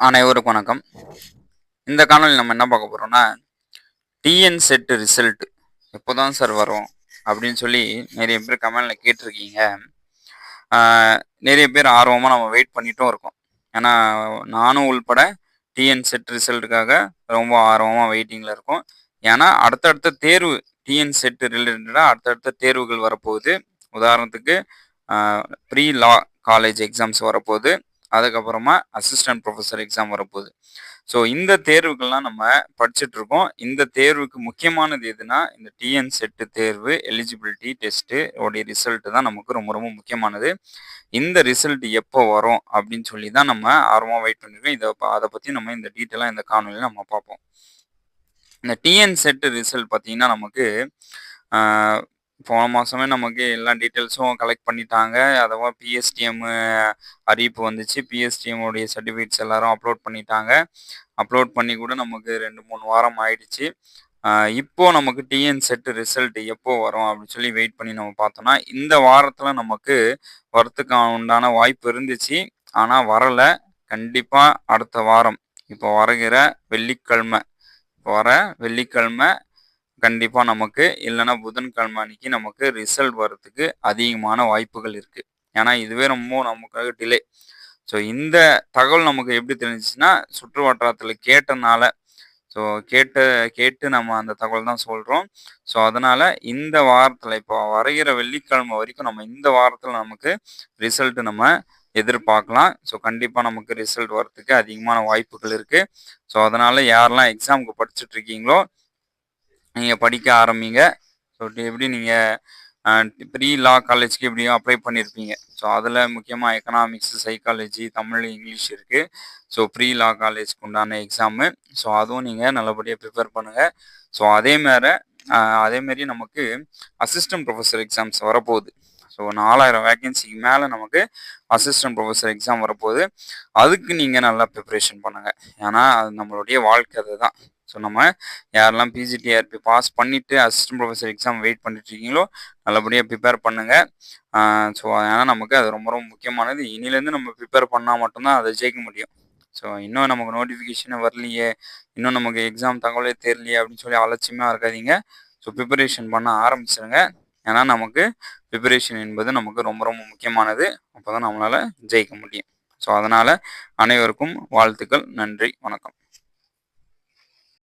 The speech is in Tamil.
அனைவருக்கும் வணக்கம். இந்த காணொலி நம்ம என்ன பார்க்க போகிறோம்னா டிஎன் செட் ரிசல்ட் எப்போ தான் சார் வரும் அப்படின்னு சொல்லி நிறைய பேர் கமெண்டில் கேட்டிருக்கீங்க. நிறைய பேர் ஆர்வமாக நம்ம வெயிட் பண்ணிட்டும் இருக்கோம். ஏன்னா நானும் உள்பட டிஎன் செட் ரிசல்ட்டுக்காக ரொம்ப ஆர்வமாக வெயிட்டிங்கில் இருக்கோம். ஏன்னா அடுத்தடுத்த தேர்வு டிஎன் செட் ரிலேட்டடாக அடுத்தடுத்த தேர்வுகள் வரப்போகுது. உதாரணத்துக்கு ப்ரீ லா காலேஜ் எக்ஸாம்ஸ் வரப்போகுது. அதுக்கப்புறமா அசிஸ்டன்ட் ப்ரொஃபஸர் எக்ஸாம் வரப்போகுது. ஸோ இந்த தேர்வுகள்லாம் நம்ம படிச்சுட்டு இருக்கோம் இந்த தேர்வுக்கு முக்கியமானது எதுனா இந்த டிஎன் செட்டு தேர்வு எலிஜிபிலிட்டி டெஸ்ட்டு உடைய ரிசல்ட் தான் நமக்கு ரொம்ப ரொம்ப முக்கியமானது. இந்த ரிசல்ட் எப்போ வரும் அப்படின்னு சொல்லி தான் நம்ம ஆர்வமாக வெயிட் பண்ணிருக்கோம். இதை அதை பற்றி நம்ம இந்த டீட்டெயிலாக இந்த காணொலியில் நம்ம பார்ப்போம். இந்த டிஎன் செட்டு ரிசல்ட் பார்த்தீங்கன்னா நமக்கு போன மாதமே நமக்கு எல்லா டீட்டெயில்ஸும் கலெக்ட் பண்ணிட்டாங்க. அதுவா பிஎஸ்டிஎம் அறிவிப்பு வந்துச்சு. பிஎஸ்டிஎம்முடைய சர்டிஃபிகேட்ஸ் எல்லாரும் அப்லோட் பண்ணிட்டாங்க. அப்லோட் பண்ணி கூட நமக்கு ரெண்டு மூணு வாரம் ஆயிடுச்சு. இப்போது இப்போ நமக்கு டிஎன் செட் ரிசல்ட் எப்போ வரும் அப்படின்னு சொல்லி வெயிட் பண்ணி நம்ம பார்த்தோம்னா இந்த வாரத்தில் நமக்கு வரத்துக்கு உண்டான வாய்ப்பு இருந்துச்சு. ஆனால் வரலை. கண்டிப்பாக அடுத்த வாரம். இப்போ வருகிற வெள்ளிக்கிழமை. இப்போ வர வெள்ளிக்கிழமை கண்டிப்பாக நமக்கு இல்லைன்னா புதன்கிழமை அன்னைக்கு நமக்கு ரிசல்ட் வர்றதுக்கு அதிகமான வாய்ப்புகள் இருக்குது ஏன்னா இதுவே ரொம்ப நமக்காக டிலே ஸோ இந்த தகவல் நமக்கு எப்படி தெரிஞ்சுச்சுன்னா சுற்று வட்டாரத்தில் கேட்டனால ஸோ கேட்ட கேட்டு நம்ம அந்த தகவல் தான் சொல்கிறோம் ஸோ அதனால் இந்த வாரத்தில் இப்போ வரைகிற வெள்ளிக்கிழமை வரைக்கும் நம்ம இந்த வாரத்தில் நமக்கு ரிசல்ட் நம்ம எதிர்பார்க்கலாம். ஸோ கண்டிப்பாக நமக்கு ரிசல்ட் வரத்துக்கு அதிகமான வாய்ப்புகள் இருக்குது ஸோ அதனால் யாரெல்லாம் எக்ஸாமுக்கு படிச்சுட்டு இருக்கீங்களோ நீங்கள் படிக்க ஆரம்பிங்க. ஸோ எப்படி நீங்கள் ப்ரீ லா காலேஜ்க்கு எப்படியும் அப்ளை பண்ணியிருப்பீங்க ஸோ அதில் முக்கியமாக எக்கனாமிக்ஸ் சைக்காலஜி தமிழ் இங்கிலீஷ் இருக்குது ஸோ ப்ரீ லா காலேஜ்க்கு உண்டான எக்ஸாமு ஸோ அதுவும் நீங்கள் நல்லபடியாக ப்ரிப்பேர் பண்ணுங்கள் ஸோ அதே மாதிரி அதேமாரி நமக்கு அசிஸ்டன்ட் ப்ரொஃபஸர் எக்ஸாம்ஸ் வரப்போகுது. ஸோ நாலாயிரம் வேகன்சிக்கு மேலே நமக்கு அசிஸ்டன்ட் ப்ரொஃபஸர் எக்ஸாம் வரப்போகுது. அதுக்கு நீங்கள் நல்லா ப்ரிப்ரேஷன் பண்ணுங்கள் ஏன்னா அது நம்மளுடைய வாழ்க்கை அதுதான். ஸோ நம்ம யாரெல்லாம் பிஜிடிஆர்பி பாஸ் பண்ணிவிட்டு அசிஸ்டன்ட் ப்ரொஃபஸர் எக்ஸாம் வெயிட் பண்ணிட்டு இருக்கீங்களோ நல்லபடியாக ப்ரிப்பேர் பண்ணுங்கள் ஸோ அதனால் நமக்கு அது ரொம்ப ரொம்ப முக்கியமானது. இனிலேருந்து நம்ம ப்ரிப்பேர் பண்ணால் மட்டும்தான் அதை ஜெயிக்க முடியும். ஸோ இன்னும் நமக்கு நோட்டிஃபிகேஷனே வரலையே இன்னும் நமக்கு எக்ஸாம் தகவலே தெரியலையே அப்படின்னு சொல்லி அலட்சியமாக இருக்காதீங்க. ஸோ ப்ரிப்பரேஷன் பண்ண ஆரம்பிச்சிருங்க. ஏன்னா நமக்கு ப்ரிப்பரேஷன் என்பது நமக்கு ரொம்ப ரொம்ப முக்கியமானது. அப்போ தான் நம்மளால் ஜெயிக்க முடியும். ஸோ அதனால் அனைவருக்கும் வாழ்த்துக்கள். நன்றி. வணக்கம்.